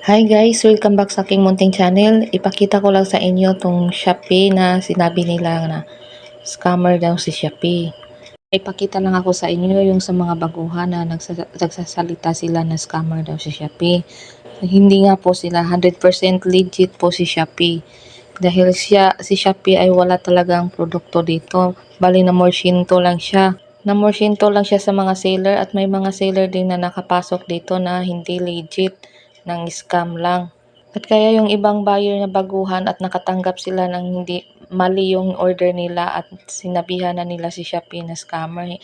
Hi guys, welcome back sa aking munting channel. Ipakita ko lang sa inyo tong Shopee na sinabi nila na scammer daw si Shopee. Ipakita lang ako sa inyo yung sa mga baguhan na nagsasa- nagsasalita sila na scammer daw si Shopee. Hindi nga po sila 100% legit po si Shopee. Dahil siya, si Shopee ay wala talagang produkto dito. Bali na morshinto lang siya. Na morshinto lang siya sa mga seller at may mga seller din na nakapasok dito na hindi legit ng scam lang. At kaya yung ibang buyer na baguhan at nakatanggap sila ng hindi mali yung order nila at sinabihan na nila si Shopee na scammer.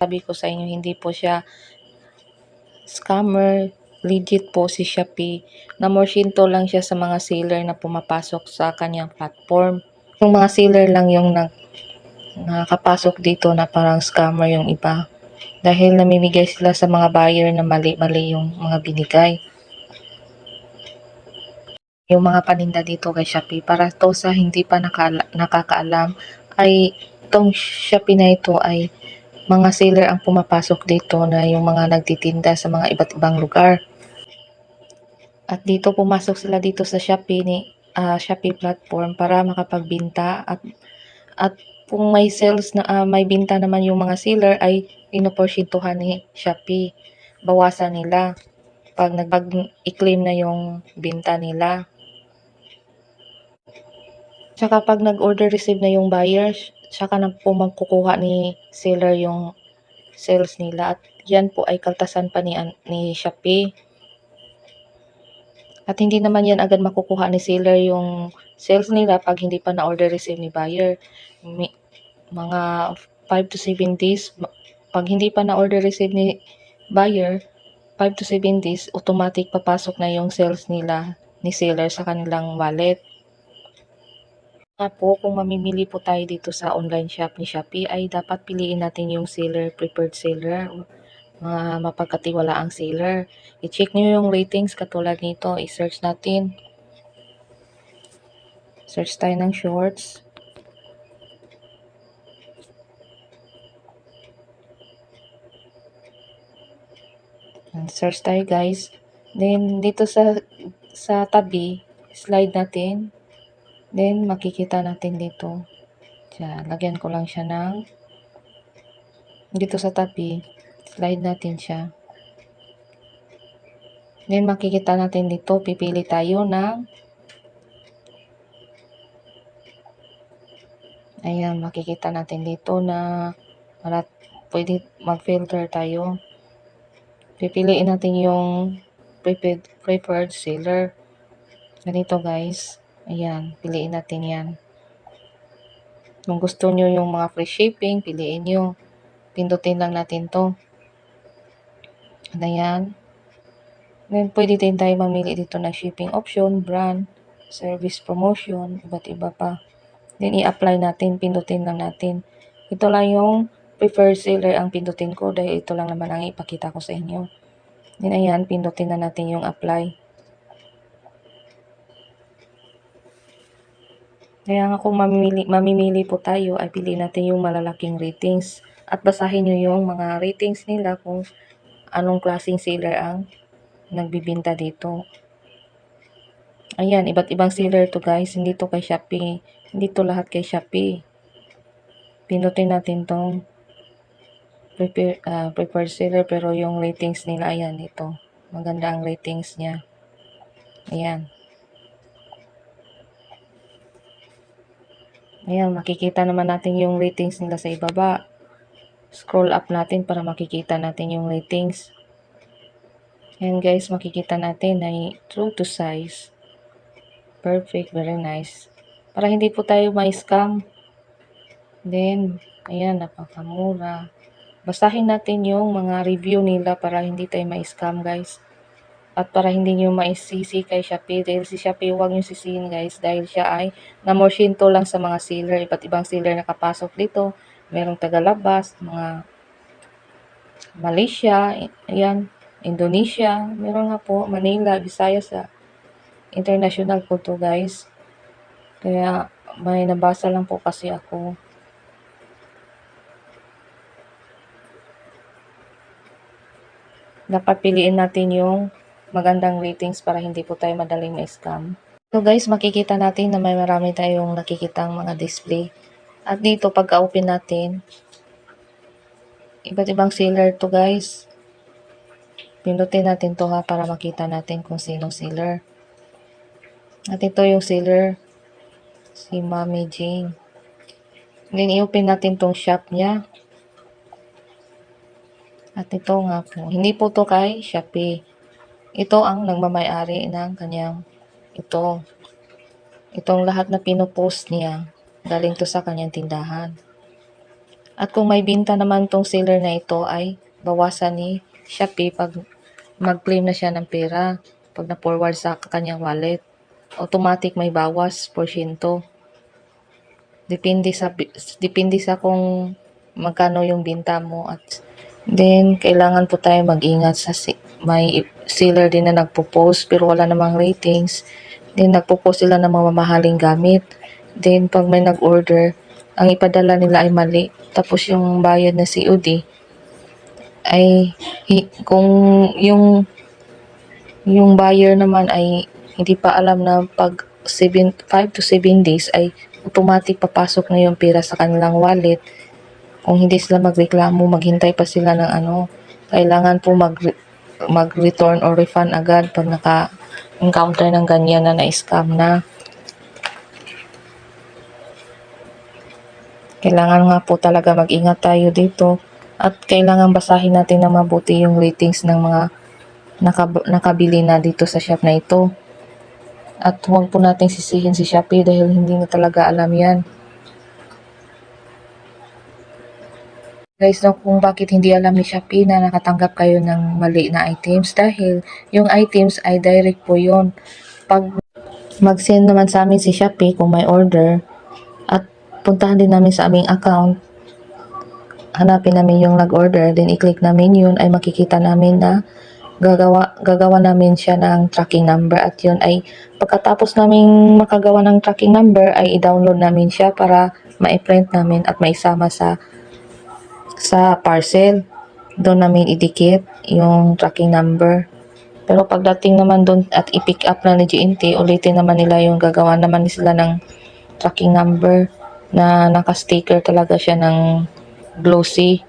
Sabi ko sa inyo, hindi po siya scammer. Legit po si Shopee. Namorshinto lang siya sa mga seller na pumapasok sa kanyang platform. Yung mga seller lang yung nag, nakapasok dito na parang scammer yung iba. Dahil namimigay sila sa mga buyer na mali-mali yung mga binigay yung mga paninda dito kay Shopee para to sa hindi pa nakala- nakakaalam ay itong Shopee na ito ay mga seller ang pumapasok dito na yung mga nagtitinda sa mga iba't ibang lugar. At dito pumasok sila dito sa Shopee ni ah, Shopee platform para makapagbenta at at kung may sales na ah, may binta naman yung mga seller ay pinoporsyentuhan ni Shopee. Bawasan nila pag nagpag i-claim na yung binta nila. Tsaka pag nag-order receive na yung buyer, tsaka na po magkukuha ni seller yung sales nila at yan po ay kaltasan pa ni, ni Shopee. At hindi naman yan agad makukuha ni seller yung sales nila pag hindi pa na-order receive ni buyer. Mi- mga 5 to 7 days, pag hindi pa na-order receive ni buyer, 5 to 7 days, automatic papasok na yung sales nila ni seller sa kanilang wallet. Po, kung mamimili po tayo dito sa online shop ni Shopee, ay dapat piliin natin yung seller, preferred seller, mga mapagkatiwalaang seller. I-check nyo yung ratings katulad nito, i-search natin. Search tayo ng shorts. And search tayo guys. Then, dito sa sa tabi, slide natin. Then, makikita natin dito. Siya, lagyan ko lang siya ng dito sa tabi, slide natin siya. Then, makikita natin dito, pipili tayo ng Ayan, makikita natin dito na marat, pwede mag-filter tayo. Pipiliin natin yung preferred, preferred seller. Ganito guys. Ayan, piliin natin yan. Kung gusto nyo yung mga free shipping, piliin nyo. Pindutin lang natin to. Ayan. Then, pwede din tayo mamili dito na shipping option, brand, service promotion, iba't iba pa. Then, i-apply natin, pindutin lang natin. Ito lang yung preferred seller ang pindutin ko dahil ito lang naman ang ipakita ko sa inyo. Then, ayan, pindutin na natin yung apply. Kaya nga kung mamimili, mamimili po tayo, ay pili natin yung malalaking ratings. At basahin nyo yung mga ratings nila kung anong klaseng seller ang nagbibinta dito. Ayan, iba't ibang seller to guys. Hindi to kay Shopee. Hindi to lahat kay Shopee. Pinutin natin tong prepare, uh, preferred seller pero yung ratings nila, ayan, ito. Maganda ang ratings niya. Ayan. Ayan, makikita naman natin yung ratings nila sa ibaba. Scroll up natin para makikita natin yung ratings. Ayan guys, makikita natin ay true to size. Perfect, very nice. Para hindi po tayo ma-scam. Then, ayan, napakamura. Basahin natin yung mga review nila para hindi tayo ma-scam guys. At para hindi nyo maisisi kay Shopee, dahil si Shopee huwag nyo sisihin guys, dahil siya ay namorshinto lang sa mga seller, iba't ibang seller nakapasok dito, merong tagalabas, mga Malaysia, ayan, Indonesia, meron nga po, Manila, Visayas, sa international po to guys. Kaya may nabasa lang po kasi ako. Dapat piliin natin yung magandang ratings para hindi po tayo madaling ma-scam. So guys, makikita natin na may marami tayong nakikitang mga display. At dito, pagka-open natin, iba't ibang seller to guys. Pindutin natin to ha para makita natin kung sinong seller. At ito yung seller, si Mami Jane. Then, i-open natin tong shop niya. At ito nga po, hindi po to kay Shopee. Ito ang nagmamayari ng kanyang ito. Itong lahat na pinopost niya, galing to sa kanyang tindahan. At kung may binta naman tong seller na ito ay bawasan ni Shopee pag mag-claim na siya ng pera. Pag na-forward sa kanyang wallet, automatic may bawas porsyento. Depende sa depende sa kung magkano yung binta mo at then kailangan po tayo mag-ingat sa si- may seller din na nagpo-post pero wala namang ratings. Then nagpo-post sila ng mga mamahaling gamit. Then pag may nag-order, ang ipadala nila ay mali. Tapos yung bayad na COD ay kung yung yung buyer naman ay hindi pa alam na pag 7, 5 to 7 days ay automatic papasok na yung pera sa kanilang wallet. Kung hindi sila magreklamo, maghintay pa sila ng ano, kailangan po mag mag-return or refund agad pag naka-encounter ng ganyan na na-scam na. Kailangan nga po talaga mag-ingat tayo dito at kailangan basahin natin na mabuti yung ratings ng mga nakab- nakabili na dito sa shop na ito. At huwag po natin sisihin si Shopee dahil hindi na talaga alam yan. Guys, no, kung bakit hindi alam ni Shopee na nakatanggap kayo ng mali na items dahil yung items ay direct po yon Pag mag-send naman sa amin si Shopee kung may order at puntahan din namin sa aming account, hanapin namin yung nag-order, then i-click namin yun, ay makikita namin na gagawa, gagawa namin siya ng tracking number. At yun ay pagkatapos namin makagawa ng tracking number ay i-download namin siya para ma-print namin at maisama sa sa parcel. Doon namin idikit yung tracking number. Pero pagdating naman doon at i-pick up na ni GNT, ulitin naman nila yung gagawa naman sila ng tracking number na naka-sticker talaga siya ng glossy.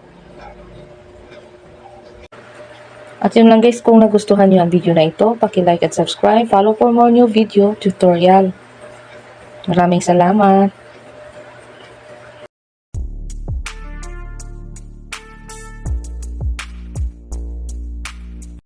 At yun lang guys, kung nagustuhan niyo ang video na ito, paki-like at subscribe. Follow for more new video tutorial. Maraming salamat.